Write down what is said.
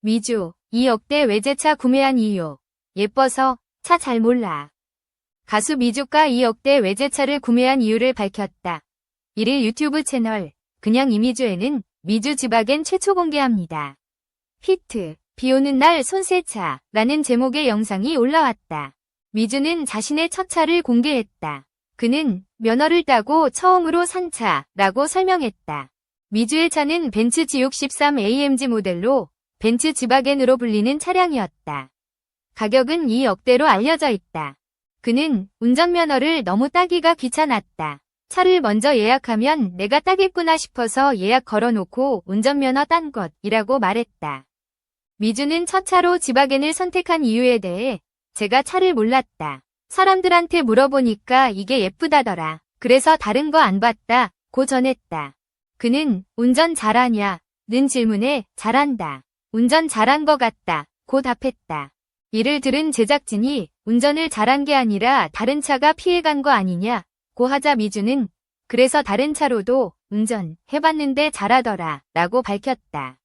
미주, 2억대 외제차 구매한 이유. 예뻐서 차 잘 몰라. 가수 미주가 2억대 외제차를 구매한 이유를 밝혔다. 1일 유튜브 채널 그냥 이미주에는 미주 지박엔 최초 공개합니다. 히트, 비 오는 날 손세차 라는 제목의 영상이 올라왔다. 미주는 자신의 첫 차를 공개했다. 그는 면허를 따고 처음으로 산 차라고 설명했다. 미주의 차는 벤츠 G63 AMG 모델로 벤츠 지바겐으로 불리는 차량이었다. 가격은 2억대로 알려져 있다. 그는 운전면허를 너무 따기가 귀찮았다. 차를 먼저 예약하면 내가 따겠구나 싶어서 예약 걸어놓고 운전면허 딴 것이라고 말했다. 미주는 첫 차로 지바겐을 선택한 이유에 대해 제가 차를 몰랐다. 사람들한테 물어보니까 이게 예쁘다더라. 그래서 다른 거 안 봤다. 고 전했다. 그는 운전 잘하냐? 는 질문에 잘한다. 운전 잘한 것 같다. 고 답했다. 이를 들은 제작진이 운전을 잘한 게 아니라 다른 차가 피해간 거 아니냐? 고 하자 미주는 그래서 다른 차로도 운전 해봤는데 잘하더라. 라고 밝혔다.